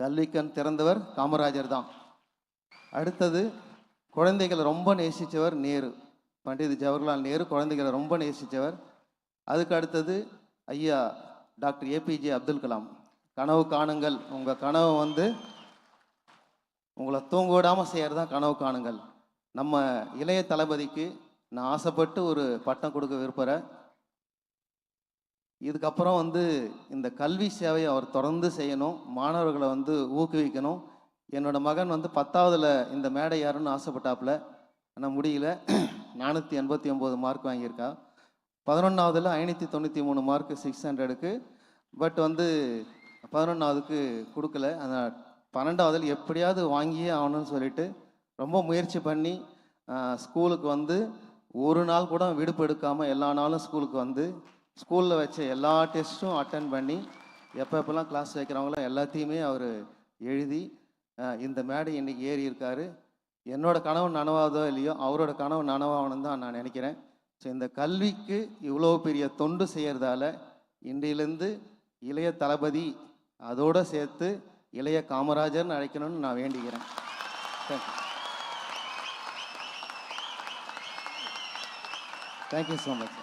கல்விக்கண் திறந்தவர் காமராஜர் தான் அடுத்தது குழந்தைகளை ரொம்ப நேசித்தவர் நேரு. பண்டித் ஜவஹர்லால் நேரு குழந்தைகளை ரொம்ப நேசித்தவர் அதுக்கு அடுத்தது ஐயா டாக்டர் ஏபிஜே அப்துல் கலாம். கனவு காணுங்கள். உங்கள் கனவு வந்து உங்களை தூங்க விடாமல் செய்கிறது தான் கனவு காணுங்கள். நம்ம இளைய தளபதிக்கு நான் ஆசைப்பட்டு ஒரு பட்டம் கொடுக்க விரும்புகிறேன் இதுக்கப்புறம் வந்து இந்த கல்வி சேவையை அவர் தொடர்ந்து செய்யணும் மாணவர்களை வந்து ஊக்குவிக்கணும். என்னோட மகன் வந்து பத்தாவதுல இந்த மேடை யாருன்னு ஆசைப்பட்டாப்புல. ஆனால் முடியல. நானூற்றி எண்பத்தி ஒம்பது மார்க் வாங்கியிருக்கா. பதினொன்றாவதுல ஐநூற்றி தொண்ணூற்றி மூணு மார்க் சிக்ஸ் ஹண்ட்ரடுக்கு பட் வந்து பதினொன்றாவதுக்கு கொடுக்கல. அந்த பன்னெண்டாவதில் எப்படியாவது வாங்கியே ஆகணும்னு சொல்லிட்டு ரொம்ப முயற்சி பண்ணி ஸ்கூலுக்கு வந்து ஒரு நாள் கூட விடுப்பு எடுக்காமல் எல்லா நாளும் ஸ்கூலுக்கு வந்து ஸ்கூலில் வச்ச எல்லா டெஸ்ட்டும் அட்டன் பண்ணி எப்போ எப்போல்லாம் கிளாஸ் வைக்கிறாங்களோ எல்லாத்தையுமே அவர் எழுதி இந்த மேடை இன்றைக்கி ஏறி இருக்கார். என்னோட கனவு நனவாதோ இல்லையோ அவரோட கனவு நனவாகணும் தான் நான் நினைக்கிறேன். ஸோ இந்த கல்விக்கு இவ்வளோ பெரிய தொண்டு செய்கிறதால இன்றையிலேருந்து இளைய தளபதி அதோடு சேர்த்து இளைய காமராஜர்னு அழைக்கணும்னு நான் வேண்டிக்கிறேன். Thank you thank you so much